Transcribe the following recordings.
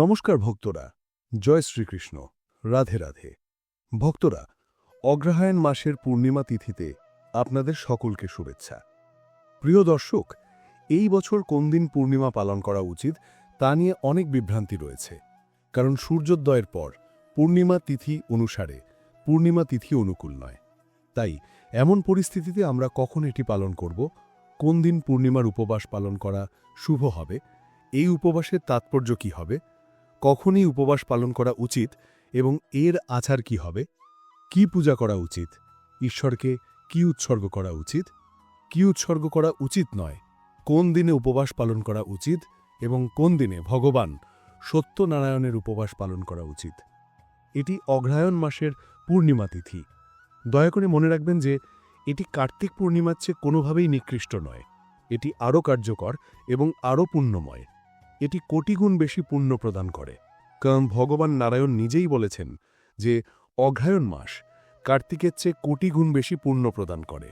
নমস্কার ভক্তরা, জয় শ্রীকৃষ্ণ, রাধে রাধে। ভক্তরা, অগ্রহায়ণ মাসের পূর্ণিমা তিথিতে আপনাদের সকলকে শুভেচ্ছা। প্রিয় দর্শক, এই বছর কোন দিন পূর্ণিমা পালন করা উচিত তা নিয়ে অনেক বিভ্রান্তি রয়েছে। কারণ সূর্যোদয়ের পর পূর্ণিমা তিথি অনুসারে পূর্ণিমা তিথি অনুকূল নয়। তাই এমন পরিস্থিতিতে আমরা কখন এটি পালন করব, কোন দিন পূর্ণিমার উপবাস পালন করা শুভ হবে, এই উপবাসের তাৎপর্য কি হবে কখনই উপবাস পালন করা উচিত এবং এর আচার কি হবে? কি পূজা করা উচিত? ঈশ্বরকে কি উৎসর্গ করা উচিত? কি উৎসর্গ করা উচিত নয়? কোন দিনে উপবাস পালন করা উচিত এবং কোন দিনে ভগবান সত্যনারায়ণের উপবাস পালন করা উচিত? এটি অগ্রহায়ণ মাসের পূর্ণিমা তিথি। দয়া করে মনে রাখবেন যে এটি কার্তিক পূর্ণিমার চেয়ে কোনোভাবেই নিকৃষ্ট নয়। এটি আরও কার্যকর এবং আরও পুণ্যময়। এটি কোটিগুণ বেশি পুণ্য প্রদান করে। কারণ ভগবান নারায়ণ নিজেই বলেছেন যে, অঘ্রায়ণ মাস কার্তিকের চেয়ে কোটিগুণ বেশি পুণ্য প্রদান করে।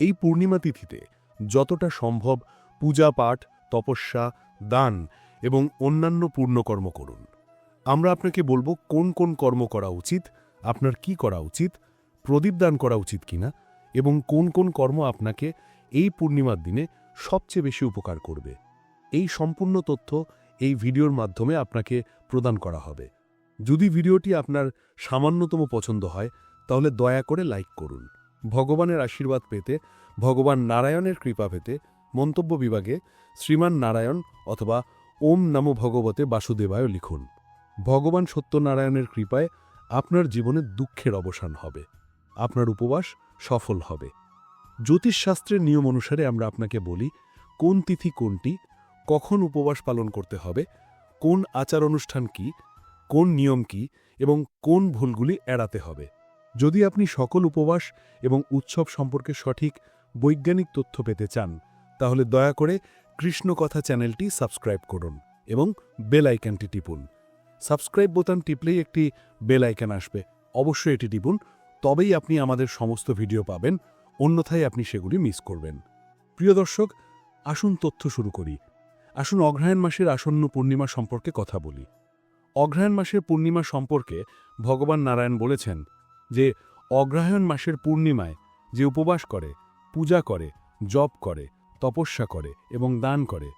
এই পূর্ণিমা তিথিতে যতটা সম্ভব পূজা পাঠ, তপস্যা, দান এবং অন্যান্য পূর্ণকর্ম করুন। আমরা আপনাকে বলব কোন কোন কর্ম করা উচিত, আপনার কি করা উচিত, প্রদীপ দান করা উচিত কিনা এবং কোন কোন কর্ম আপনাকে এই পূর্ণিমার দিনে সবচেয়ে বেশি উপকার করবে। এই সম্পূর্ণ তথ্য এই ভিডিওর মাধ্যমে আপনাকে প্রদান করা হবে। যদি ভিডিওটি আপনার সামান্যতম পছন্দ হয়, তাহলে দয়া করে লাইক করুন। ভগবানের আশীর্বাদ পেতে, ভগবান নারায়ণের কৃপা পেতে মন্তব্য বিভাগে শ্রীমান নারায়ণ অথবা ওম নমো ভগবতে বাসুদেবায় লিখুন। ভগবান সত্যনারায়ণের কৃপায় আপনার জীবনে দুঃখের অবসান হবে। আপনার উপবাস সফল হবে। জ্যোতিষশাস্ত্রের নিয়ম অনুসারে আমরা আপনাকে বলি, কোন তিথি কোনটি কখন উপবাস পালন করতে হবে, কোন আচার অনুষ্ঠান কি, কোন নিয়ম কি, এবং কোন ভুলগুলি এড়াতে হবে। যদি আপনি সকল উপবাস এবং উৎসব সম্পর্কে সঠিক বৈজ্ঞানিক তথ্য পেতে চান, তাহলে দয়া করে কৃষ্ণকথা চ্যানেলটি সাবস্ক্রাইব করুন এবং বেল আইকনটি টিপুন। সাবস্ক্রাইব বোতাম টিপলেই একটি বেল আইকন আসবে। অবশ্যই এটি টিপুন, তবেই আপনি আমাদের সমস্ত ভিডিও পাবেন, অন্যথায় আপনি সেগুলি মিস করবেন। প্রিয় দর্শক, আসুন তথ্য শুরু করি। আসুন অগ্রহায়ণ মাসের আসন্ন পূর্ণিমা সম্পর্কে কথা বলি। অগ্রহায়ণ মাসের পূর্ণিমা সম্পর্কে ভগবান নারায়ণ বলেছেন যে, অগ্রহায়ণ মাসের পূর্ণিমায় যে উপবাস করে, পূজা করে, জপ করে, তপস্যা করে এবং দান করে,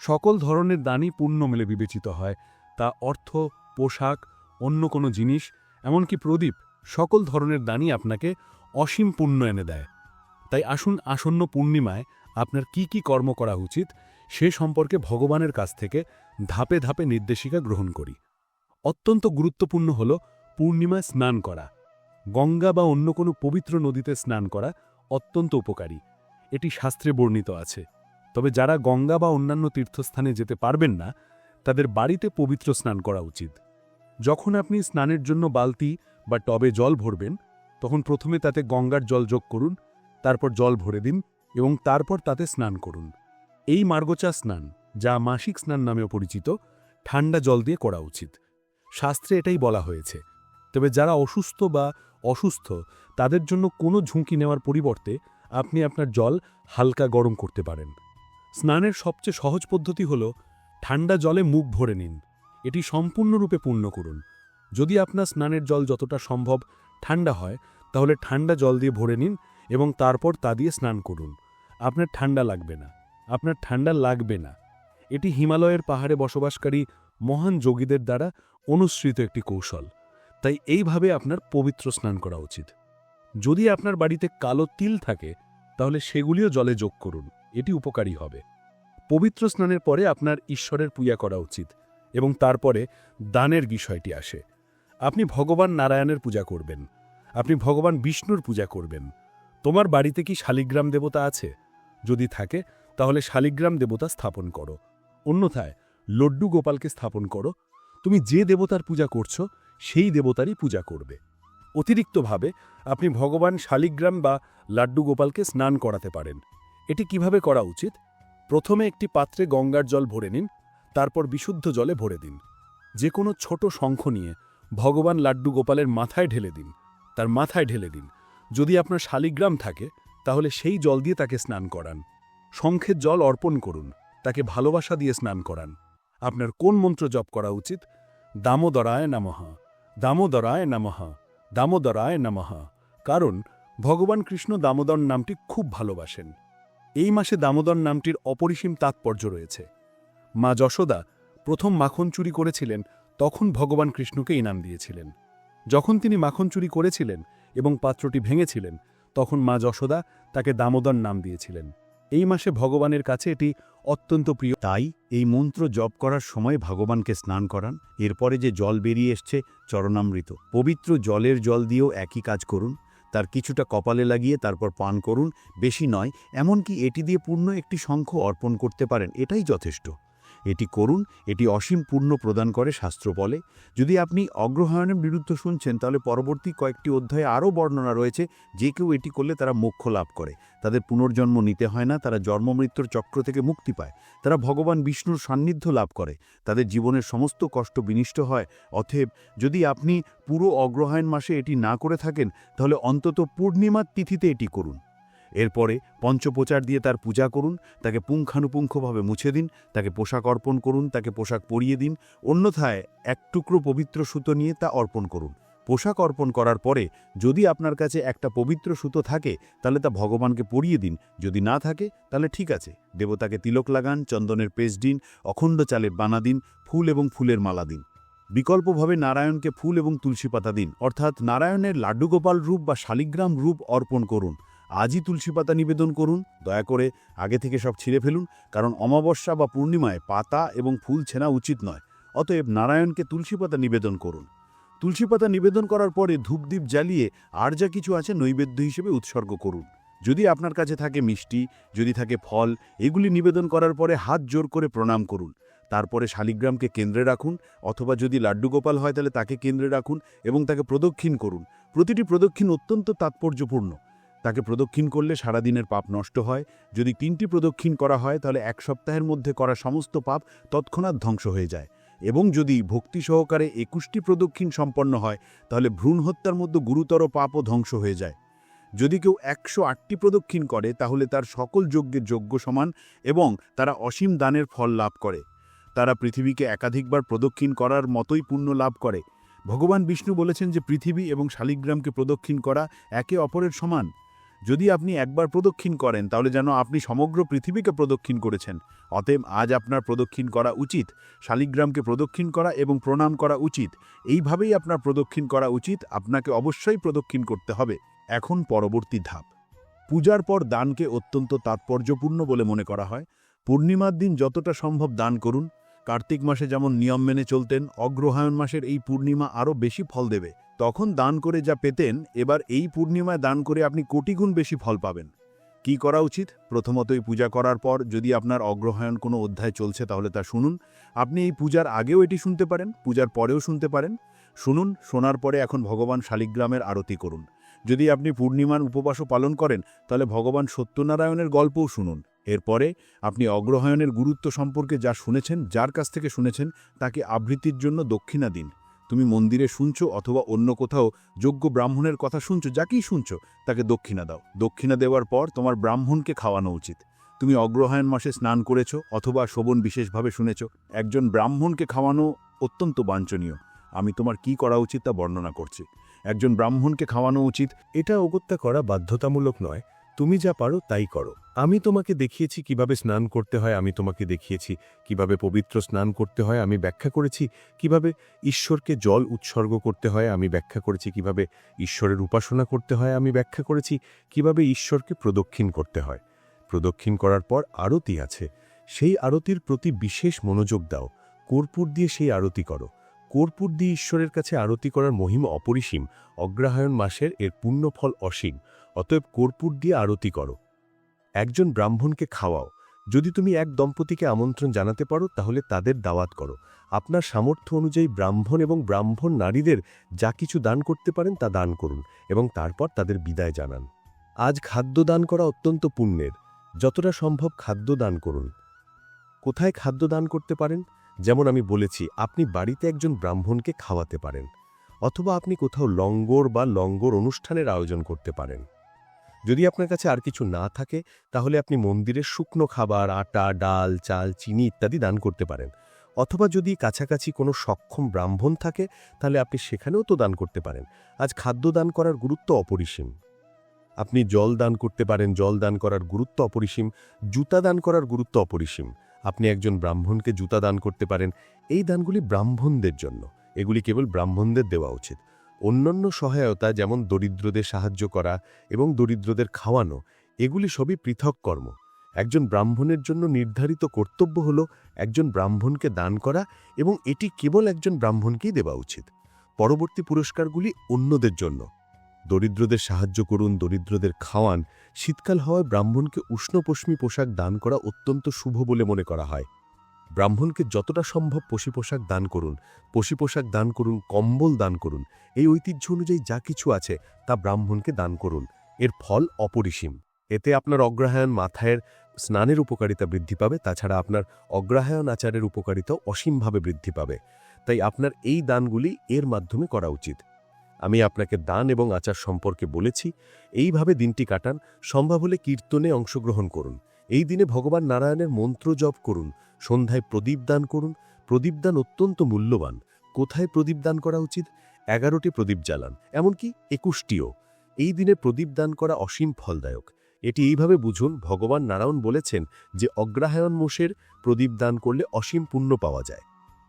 সকল ধরনের দানই পুণ্য মেলে বিবেচিত হয়, তা অর্থ, পোশাক, অন্য কোনো জিনিস, এমনকি প্রদীপ, সকল ধরনের দানই আপনাকে অসীম পুণ্য এনে দেয়। তাই আসুন আসন্ন পূর্ণিমায় আপনার কি কি কর্ম করা উচিত সে সম্পর্কে ভগবানের কাছ থেকে ধাপে ধাপে নির্দেশিকা গ্রহণ করি। অত্যন্ত গুরুত্বপূর্ণ হল পূর্ণিমায় স্নান করা। গঙ্গা বা অন্য কোনো পবিত্র নদীতে স্নান করা অত্যন্ত উপকারী। এটি শাস্ত্রে বর্ণিত আছে। তবে যারা গঙ্গা বা অন্যান্য তীর্থস্থানে যেতে পারবেন না, তাদের বাড়িতে পবিত্র স্নান করা উচিত। যখন আপনি স্নানের জন্য বালতি বা টবে জল ভরবেন, তখন প্রথমে তাতে গঙ্গার জল যোগ করুন, তারপর জল ভরে দিন এবং তারপর তাতে স্নান করুন। এই মার্গচা স্নান, যা মাসিক স্নান নামেও পরিচিত, ঠান্ডা জল দিয়ে করা উচিত। শাস্ত্রে এটাই বলা হয়েছে। তবে যারা অসুস্থ বা অসুস্থ, তাদের জন্য কোনো ঝুঁকি নেওয়ার পরিবর্তে আপনি আপনার জল হালকা গরম করতে পারেন। স্নানের সবচেয়ে সহজ পদ্ধতি হল, ঠান্ডা জলে মুখ ভরে নিন। এটি সম্পূর্ণরূপে পূর্ণ করুন। যদি আপনার স্নানের জল যতটা সম্ভব ঠান্ডা হয়, তাহলে ঠান্ডা জল দিয়ে ভরে নিন এবং তারপর তা দিয়ে স্নান করুন। আপনার ঠান্ডা লাগবে না। আপনার ঠান্ডা লাগবে না। এটি হিমালয়ের পাহাড়ে বসবাসকারী মহান যোগীদের দ্বারা অনুসৃত একটি কৌশল। তাই এইভাবে আপনার পবিত্র স্নান করা উচিত। যদি আপনার বাড়িতে কালো তিল থাকে, তাহলে সেগুলিও জলে যোগ করুন। এটি উপকারী হবে। পবিত্র স্নানের পরে আপনার ঈশ্বরের পূজা করা উচিত এবং তারপরে দানের বিষয়টি আসে। আপনি ভগবান নারায়ণের পূজা করবেন। আপনি ভগবান বিষ্ণুর পূজা করবেন। তোমার বাড়িতে কি শালিগ্রাম দেবতা আছে? যদি থাকে তাহলে শালিগ্রাম দেবতা স্থাপন করো। অন্যথায় লড্ডু গোপালকে স্থাপন করো। তুমি যে দেবতার পূজা করছ, সেই দেবতারই পূজা করবে। অতিরিক্তভাবে আপনি ভগবান শালিগ্রাম বা লাড্ডু গোপালকে স্নান করাতে পারেন। এটি কীভাবে করা উচিত? প্রথমে একটি পাত্রে গঙ্গার জল ভরে নিন, তারপর বিশুদ্ধ জলে ভরে দিন। যে কোনো ছোট শঙ্খ নিয়ে ভগবান লাড্ডু গোপালের মাথায় ঢেলে দিন, তার মাথায় ঢেলে দিন। যদি আপনার শালিগ্রাম থাকে, তাহলে সেই জল দিয়ে তাকে স্নান করান। শঙ্খের জল অর্পণ করুন, তাকে ভালোবাসা দিয়ে স্নান করান। আপনার কোন মন্ত্র জপ করা উচিত? দামোদরায় নমঃ। দামোদরায় নমঃ। দামোদরায় নমঃ। কারণ ভগবান কৃষ্ণ দামোদর নামটি খুব ভালোবাসেন। এই মাসে দামোদর নামটির অপরিসীম তাৎপর্য রয়েছে। মা যশোদা প্রথম মাখন চুরি করেছিলেন, তখন ভগবান কৃষ্ণকে ইনাম দিয়েছিলেন। যখন তিনি মাখন চুরি করেছিলেন এবং পাত্রটি ভেঙেছিলেন, তখন মা যশোদা তাকে দামোদর নাম দিয়েছিলেন। এই মাসে ভগবানের কাছে এটি অত্যন্ত প্রিয়। তাই এই মন্ত্র জপ করার সময় ভগবানকে স্নান করান। এরপরে যে জল বেরিয়ে এসছে, চরণামৃত। পবিত্র জলের জল দিয়েও একই কাজ করুন। তার কিছুটা কপালে লাগিয়ে তারপর পান করুন। বেশি নয়, এমনকি এটি দিয়ে পূর্ণ একটি শঙ্খ অর্পণ করতে পারেন। এটাই যথেষ্ট। এটি করুন, এটি অসীম পূর্ণ প্রদান করে, শাস্ত্র বলে। যদি আপনি অগ্রহায়ণের বিরুদ্ধে শুনছেন, তাহলে পরবর্তী কয়েকটি অধ্যায়ে আরও বর্ণনা রয়েছে, যে কেউ এটি করলে তারা মোক্ষ লাভ করে। তাদের পুনর্জন্ম নিতে হয় না, তারা জন্মমৃত্যুর চক্র থেকে মুক্তি পায়। তারা ভগবান বিষ্ণুর সান্নিধ্য লাভ করে। তাদের জীবনের সমস্ত কষ্ট বিনিষ্ট হয়। অথেব যদি আপনি পুরো অগ্রহায়ণ মাসে এটি না করে থাকেন, তাহলে অন্তত পূর্ণিমার তিথিতে এটি করুন। এরপরে পঞ্চপ্রচার দিয়ে তার পূজা করুন, তাকে পুঙ্খানুপুঙ্খভাবে মুছে দিন, তাকে পোশাক অর্পণ করুন, তাকে পোশাক পরিয়ে দিন, অন্যথায় এক টুকরো পবিত্র সুতো নিয়ে তা অর্পণ করুন। পোশাক অর্পণ করার পরে যদি আপনার কাছে একটা পবিত্র সুতো থাকে, তাহলে তা ভগবানকে পরিয়ে দিন। যদি না থাকে, তাহলে ঠিক আছে। দেবতাকে তিলক লাগান, চন্দনের পেস্ট দিন, অখণ্ড চালের বানা দিন, ফুল এবং ফুলের মালা দিন। বিকল্পভাবে নারায়ণকে ফুল এবং তুলসী পাতা দিন। অর্থাৎ নারায়ণের লাড্ডুগোপাল রূপ বা শালিগ্রাম রূপ অর্পণ করুন। আজই তুলসী পাতা নিবেদন করুন। দয়া করে আগে থেকে সব ছিঁড়ে ফেলুন, কারণ অমাবস্যা বা পূর্ণিমায় পাতা এবং ফুল ছেনা উচিত নয়। অতএব নারায়ণকে তুলসী পাতা নিবেদন করুন। তুলসী পাতা নিবেদন করার পরে ধূপদীপ জ্বালিয়ে আর যা কিছু আছে নৈবেদ্য হিসেবে উৎসর্গ করুন। যদি আপনার কাছে থাকে মিষ্টি, যদি থাকে ফল, এগুলি নিবেদন করার পরে হাত জোর করে প্রণাম করুন। তারপরে শালিগ্রামকে কেন্দ্রে রাখুন, অথবা যদি লাড্ডুগোপাল হয় তাহলে তাকে কেন্দ্রে রাখুন এবং তাকে প্রদক্ষিণ করুন। প্রতিটি প্রদক্ষিণ অত্যন্ত তাৎপর্যপূর্ণ। তাকে প্রদক্ষিণ করলে সারাদিনের পাপ নষ্ট হয়। যদি তিনটি প্রদক্ষিণ করা হয়, তাহলে এক সপ্তাহের মধ্যে করা সমস্ত পাপ তৎক্ষণাৎ ধ্বংস হয়ে যায়। এবং যদি ভক্তি সহকারে একুশটি প্রদক্ষিণ সম্পন্ন হয়, তাহলে ভ্রূণ হত্যার মধ্যে গুরুতর পাপও ধ্বংস হয়ে যায়। যদি কেউ একশো আটটি প্রদক্ষিণ করে, তাহলে তার সকল যজ্ঞের যোগ্য সমান এবং তারা অসীম দানের ফল লাভ করে। তারা পৃথিবীকে একাধিকবার প্রদক্ষিণ করার মতোই পুণ্য লাভ করে। ভগবান বিষ্ণু বলেছেন যে, পৃথিবী এবং শালিগ্রামকে প্রদক্ষিণ করা একে অপরের সমান। যদি আপনি একবার প্রদক্ষিণ করেন, তাহলে যেন আপনি সমগ্র পৃথিবীকে প্রদক্ষিণ করেছেন। অতএব আজ আপনার প্রদক্ষিণ করা উচিত, শালিগ্রামকে প্রদক্ষিণ করা এবং প্রণাম করা উচিত। এইভাবেই আপনার প্রদক্ষিণ করা উচিত, আপনাকে অবশ্যই প্রদক্ষিণ করতে হবে। এখন পরবর্তী ধাপ। পূজার পর দানকে অত্যন্ত তাৎপর্যপূর্ণ বলে মনে করা হয়। পূর্ণিমার দিন যতটা সম্ভব দান করুন। কার্তিক মাসে যেমন নিয়ম মেনে চলতেন, অগ্রহায়ণ মাসের এই পূর্ণিমা আরও বেশি ফল দেবে। তখন দান করে যা পেতেন, এবার এই পূর্ণিমায় দান করে আপনি কোটিগুণ বেশি ফল পাবেন। কি করা উচিত? প্রথমতই পূজা করার পর যদি আপনার অগ্রহায়ণ কোনো অধ্যায় চলছে তাহলে তা শুনুন। আপনি এই পূজার আগেও এটি শুনতে পারেন, পূজার পরেও শুনতে পারেন। শুনুন, শোনার পরে এখন ভগবান শালিগ্রামের আরতি করুন। যদি আপনি পূর্ণিমার উপবাসও পালন করেন, তাহলে ভগবান সত্যনারায়ণের গল্পও শুনুন। এরপরে আপনি অগ্রহায়ণের গুরুত্ব সম্পর্কে যা শুনেছেন, যার কাছ থেকে শুনেছেন, তাকে আবৃত্তির জন্য দক্ষিণা দিন। তুমি মন্দিরে শুনছো অথবা অন্য কোথাও যোগ্য ব্রাহ্মণের কথা শুনছো যাকেই শুনছো, তাকে দক্ষিণা দাও। দক্ষিণা দেওয়ার পর তোমার ব্রাহ্মণকে খাওয়ানো উচিত। তুমি অগ্রহায়ণ মাসে স্নান করেছ অথবা শোভন বিশেষভাবে শুনেছ। একজন ব্রাহ্মণকে খাওয়ানো অত্যন্ত বাঞ্ছনীয়। আমি তোমার কি করা উচিত তা বর্ণনা করছি। একজন ব্রাহ্মণকে খাওয়ানো উচিত, এটা অগত্যা করা বাধ্যতামূলক নয়। তুমি যা পারো তাই করো। আমি তোমাকে দেখিয়েছি কীভাবে স্নান করতে হয়, আমি তোমাকে দেখিয়েছি কীভাবে পবিত্র স্নান করতে হয়, আমি ব্যাখ্যা করেছি কীভাবে ঈশ্বরকে জল উৎসর্গ করতে হয়, আমি ব্যাখ্যা করেছি কীভাবে ঈশ্বরের উপাসনা করতে হয়, আমি ব্যাখ্যা করেছি কীভাবে ঈশ্বরকে প্রদক্ষিণ করতে হয়। প্রদক্ষিণ করার পর আরতি আছে। সেই আরতির প্রতি বিশেষ মনোযোগ দাও। কর্পূর দিয়ে সেই আরতি করো। কর্পূর দিয়ে ঈশ্বরের কাছে আরতি করার মহিমা অপরিসীম। অগ্রহায়ণ মাসের এর পুণ্যফল অসীম। অতএব কর্পূর দিয়ে আরতি করো। একজন ব্রাহ্মণকে খাওয়াও। যদি তুমি এক দম্পতিকে আমন্ত্রণ জানাতে পারো, তাহলে তাদের দাওয়াত করো। আপনার সামর্থ্য অনুযায়ী ব্রাহ্মণ এবং ব্রাহ্মণ নারীদের যা কিছু দান করতে পারেন, তা দান করুন এবং তারপর তাদের বিদায় জানান। আজ খাদ্য দান করা অত্যন্ত পুণ্যের। যতটা সম্ভব খাদ্য দান করুন। কোথায় খাদ্য দান করতে পারেন? যেমন আমি বলেছি, আপনি বাড়িতে একজন ব্রাহ্মণকে খাওয়াতে পারেন। অথবা আপনি কোথাও লঙ্গর বা লঙ্গর অনুষ্ঠানের আয়োজন করতে পারেন। যদি আপনার কাছে আর কিছু না থাকে, তাহলে আপনি মন্দিরের শুকনো খাবার, আটা, ডাল, চাল, চিনি ইত্যাদি দান করতে পারেন। অথবা যদি কাছাকাছি কোনো সক্ষম ব্রাহ্মণ থাকে, তাহলে আপনি সেখানেও তো দান করতে পারেন। আজ খাদ্য দান করার গুরুত্ব অপরিসীম। আপনি জল দান করতে পারেন, জল দান করার গুরুত্ব অপরিসীম, জুতা দান করার গুরুত্ব অপরিসীম। আপনি একজন ব্রাহ্মণকে জুতা দান করতে পারেন, এই দানগুলি ব্রাহ্মণদের জন্য। এগুলি কেবল ব্রাহ্মণদের দেওয়া উচিত। অন্যান্য সহায়তা যেমন দরিদ্রদের সাহায্য করা এবং দরিদ্রদের খাওয়ানো, এগুলি সবই পৃথক কর্ম। একজন ব্রাহ্মণের জন্য নির্ধারিত কর্তব্য হল একজন ব্রাহ্মণকে দান করা এবং এটি কেবল একজন ব্রাহ্মণকেই দেওয়া উচিত। পরবর্তী পুরস্কারগুলি অন্যদের জন্য। দরিদ্রদের সাহায্য করুন, দরিদ্রদের খাওয়ান। শীতকাল হওয়ায় ব্রাহ্মণকে উষ্ণপশ্মী পোশাক দান করা অত্যন্ত শুভ বলে মনে করা হয়। ব্রাহ্মণকে যতটা সম্ভব পশি পোশাক দান করুন পশি পোশাক দান করুন, কম্বল দান করুন। এই ঐতিহ্য অনুযায়ী যা কিছু আছে তা ব্রাহ্মণকে দান করুন। এর ফল অপরিসীম। এতে আপনার অগ্রহায়ণ মাথায়ের স্নানের উপকারিতা বৃদ্ধি পাবে, তাছাড়া আপনার অগ্রহায়ণ আচারের উপকারিতা অসীমভাবে বৃদ্ধি পাবে। তাই আপনার এই দানগুলি এর মাধ্যমে করা উচিত। আমি আপনাকে দান এবং আচার সম্পর্কে বলেছি, এইভাবে দিনটি কাটান, সম্ভব হলে কীর্তনে অংশগ্রহণ করুন। এই দিনে ভগবান নারায়ণের মন্ত্র জপ করুন, সন্ধ্যায় প্রদীপ দান করুন। প্রদীপ দান অত্যন্ত মূল্যবান। কোথায় প্রদীপ দান করা উচিত? এগারোটি প্রদীপ জ্বালান, এমনকি একুশটিও। এই দিনে প্রদীপ দান করা অসীম ফলদায়ক। এটি এইভাবে বুঝুন, ভগবান নারায়ণ বলেছেন যে অগ্রাহায়ণ মোষের প্রদীপ দান করলে অসীম পুণ্য পাওয়া যায়।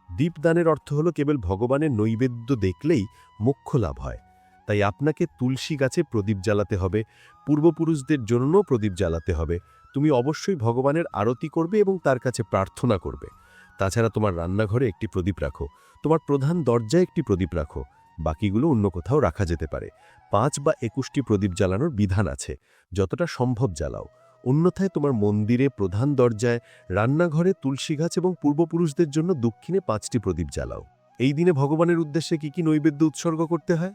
দীপদানের অর্থ হল কেবল ভগবানের নৈবেদ্য দেখলেই মোক্ষ লাভ হয়। তাই আপনাকে তুলসী গাছে প্রদীপ জ্বালাতে হবে, পূর্বপুরুষদের জন্য প্রদীপ জ্বালাতে হবে। তুমি অবশ্যই ভগবানের আরতি করবে এবং তার কাছে প্রার্থনা করবে। তাছাড়া তোমার রান্নাঘরে একটি প্রদীপ রাখো, তোমার প্রধান দরজায় একটি প্রদীপ রাখো, বাকিগুলো অন্য কোথাও রাখা যেতে পারে। পাঁচ বা একুশটি প্রদীপ জ্বালানোর বিধান আছে, যতটা সম্ভব জ্বালাও। অন্যথায় তোমার মন্দিরে প্রধান দরজায়, রান্নাঘরে তুলসী গাছ এবং পূর্বপুরুষদের জন্য দক্ষিণে পাঁচটি প্রদীপ জ্বালাও। এই দিনে ভগবানের উদ্দেশ্যে কি কি নৈবেদ্য উৎসর্গ করতে হয়?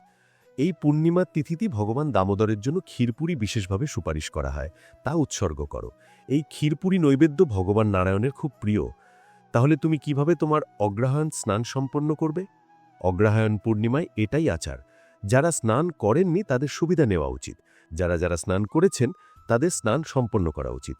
এই পূর্ণিমার তিথিতে ভগবান দামোদরের জন্য ক্ষীরপুরি বিশেষভাবে সুপারিশ করা হয়, তা উৎসর্গ করো। এই ক্ষীরপুরি নৈবেদ্য ভগবান নারায়ণের খুব প্রিয়। তাহলে তুমি কীভাবে তোমার অগ্রহায়ণ স্নান সম্পন্ন করবে? অগ্রহায়ণ পূর্ণিমায় এটাই আচার। যারা স্নান করেননি তাদের সুবিধা নেওয়া উচিত। যারা যারা স্নান করেছেন তাদের স্নান সম্পন্ন করা উচিত।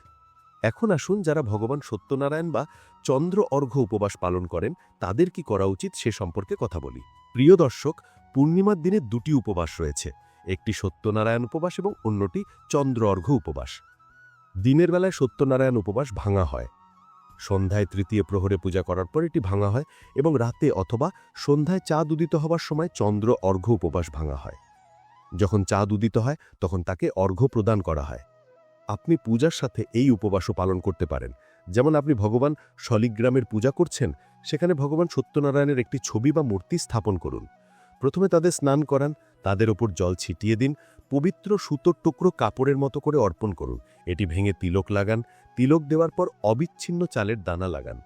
এখন আসুন যারা ভগবান সত্যনারায়ণ বা চন্দ্র অর্ঘ্য উপবাস পালন করেন, তাদের কি করা উচিত সে সম্পর্কে কথা বলি। প্রিয় দর্শক পূর্ণিমার দিনে দুটি উপবাস রয়েছে, একটি সত্যনারায়ণ উপবাস এবং অন্যটি চন্দ্র অর্ঘ্য উপবাস। দিনের বেলায় সত্যনারায়ণ উপবাস ভাঙা হয়। সন্ধ্যায় তৃতীয় প্রহরে পূজা করার পর এটি ভাঙা হয় এবং রাতে অথবা সন্ধ্যায় চাঁদ উদিত হবার সময় চন্দ্র অর্ঘ্য উপবাস ভাঙা হয়। যখন চাঁদ উদিত হয়, তখন তাকে অর্ঘ্য প্রদান করা হয়। আপনি পূজার সাথে এই উপবাসও পালন করতে পারেন। যেমন আপনি ভগবান শলিগ্রামের পূজা করছেন, সেখানে ভগবান সত্যনারায়ণের একটি ছবি বা মূর্তি স্থাপন করুন। প্রথমে তাদের স্নান করান, তাদের ওপর জল ছিটিয়ে দিন, পবিত্র সুতোর টুকরো কাপড়ের মতো করে অর্পণ করুন। এটি ভেঙে তিলক লাগান, তিলক দেওয়ার পর অবিচ্ছিন্ন চালের দানা লাগান।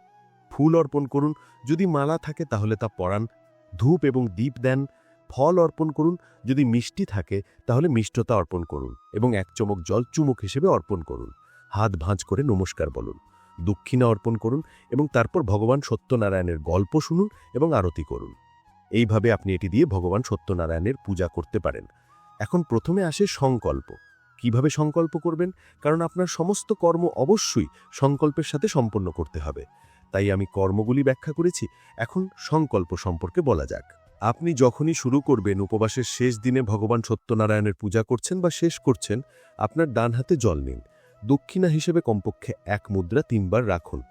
ফুল অর্পণ করুন, যদি মালা থাকে তাহলে তা পরান, ধূপ এবং দীপ দেন, ফল অর্পণ করুন, যদি মিষ্টি থাকে তাহলে মিষ্টতা অর্পণ করুন এবং এক চমক জল চুমুক হিসেবে অর্পণ করুন। হাত ভাঁজ করে নমস্কার বলুন দক্ষিণা অর্পণ করুন এবং তারপর ভগবান সত্যনারায়ণের গল্প শুনুন এবং আরতি করুন। এইভাবে আপনি এটি দিয়ে ভগবান সত্যনারায়ণের পূজা করতে পারেন। এখন প্রথমে আসে সংকল্প। কীভাবে সংকল্প করবেন? কারণ আপনার সমস্ত কর্ম অবশ্যই সংকল্পের সাথে সম্পন্ন করতে হবে। তাই আমি কর্মগুলি ব্যাখ্যা করেছি, এখন সংকল্প সম্পর্কে বলা যাক। আপনি যখনই শুরু করবেন, উপবাসের শেষ দিনে ভগবান সত্যনারায়ণের পূজা করছেন বা শেষ করছেন, আপনার ডান হাতে জল নিন। দক্ষিণা হিসেবে কমপক্ষে এক মুদ্রা তিনবার রাখুন।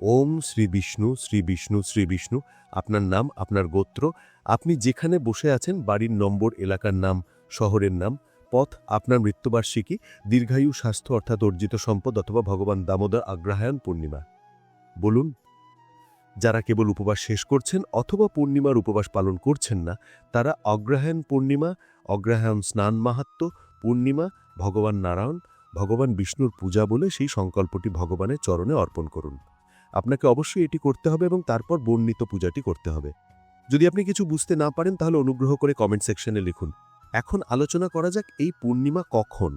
ওম শ্রী বিষ্ণু শ্রী বিষ্ণু শ্রী বিষ্ণু, আপনার নাম, আপনার গোত্র। আপনি যেখানে বসে আছেন, বাড়ির নম্বর, এলাকার নাম, শহরের নাম, পথ, আপনার মৃত্যুবার্ষিকী, দীর্ঘায়ু স্বাস্থ্য অর্থাৎ অর্জিত সম্পদ অথবা ভগবান দামোদর আগ্রহায়ণ পূর্ণিমা। বলুন, যারা কেবল উপবাস শেষ করছেন অথবা পূর্ণিমার উপবাস পালন করছেন না, তারা অগ্রহায়ণ পূর্ণিমা, অগ্রহায়ণ স্নান মাহাত্ম, পূর্ণিমা, ভগবান নারায়ণ, ভগবান বিষ্ণুর পূজা বলে সেই সংকল্পটি ভগবানের চরণে অর্পণ করুন। আপনাকে অবশ্যই এটি করতে হবে এবং তারপর বর্ণিত পূজাটি করতে হবে। যদি আপনি কিছু বুঝতে না পারেন, তাহলে অনুগ্রহ করে কমেন্ট সেকশনে লিখুন। এখন আলোচনা করা যাক এই পূর্ণিমা কখন?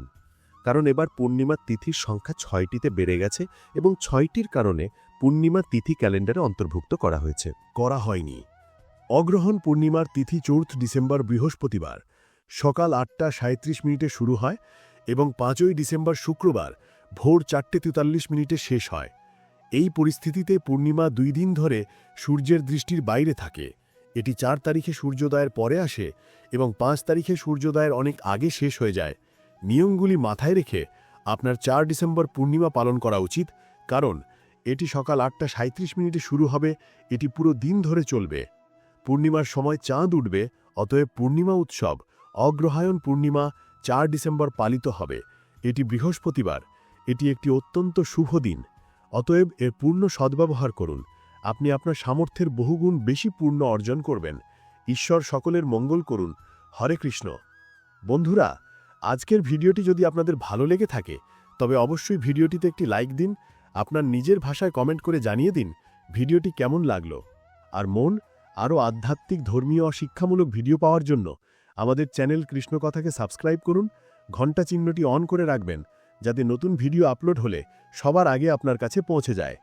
কারণ এবার পূর্ণিমার তিথির সংখ্যা ছয়টিতে বেড়ে গেছে এবং ছয়টির কারণে পূর্ণিমা তিথি ক্যালেন্ডারে অন্তর্ভুক্ত করা হয়েছে। করা হয়নি। অগ্রহণ পূর্ণিমার তিথি চৌথ ডিসেম্বর বৃহস্পতিবার। সকাল আটটা সাঁত্রিশ মিনিটে শুরু হয় এবং পাঁচই ডিসেম্বর শুক্রবার ভোর চারটে তেতাল্লিশ মিনিটে শেষ হয়। এই পরিস্থিতিতে পূর্ণিমা দুই দিন ধরে সূর্যের দৃষ্টির বাইরে থাকে। এটি চার তারিখে সূর্যোদয়ের পরে আসে এবং পাঁচ তারিখে সূর্যোদয়ের অনেক আগে শেষ হয়ে যায়। নিয়মগুলি মাথায় রেখে আপনার চার ডিসেম্বর পূর্ণিমা পালন করা উচিত, কারণ এটি সকাল আটটা সাঁত্রিশ মিনিটে শুরু হবে, এটি পুরো দিন ধরে চলবে। পূর্ণিমার সময় চাঁদ উঠবে, অতএব পূর্ণিমা উৎসব, অগ্রহায়ণ পূর্ণিমা চার ডিসেম্বর পালিত হবে। এটি বৃহস্পতিবার, এটি একটি অত্যন্ত শুভ দিন। অতএব এর পূর্ণ সদ্ব্যবহার করুন। আপনি আপনার সামর্থ্যের বহুগুণ বেশি পূর্ণ অর্জন করবেন। ঈশ্বর সকলের মঙ্গল করুন। হরে কৃষ্ণ। বন্ধুরা, আজকের ভিডিওটি যদি আপনাদের ভালো লেগে থাকে, তবে অবশ্যই ভিডিওটিতে একটি লাইক দিন, আপনার নিজের ভাষায় কমেন্ট করে জানিয়ে দিন ভিডিওটি কেমন লাগল। আর মন, আরও আধ্যাত্মিক, ধর্মীয় ও শিক্ষামূলক ভিডিও পাওয়ার জন্য আমাদের চ্যানেল কৃষ্ণকথাকে সাবস্ক্রাইব করুন ঘণ্টা চিহ্নটি অন করে রাখবেন। যাতে নতুন ভিডিও আপলোড হলে সবার আগে আপনার কাছে পৌঁছে যায়।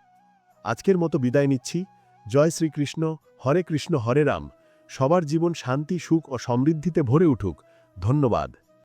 আজকের মতো বিদায় নিচ্ছি। জয় শ্রীকৃষ্ণ, হরে কৃষ্ণ, হরে রাম। সবার জীবন শান্তি, সুখ ও সমৃদ্ধিতে ভরে উঠুক। ধন্যবাদ।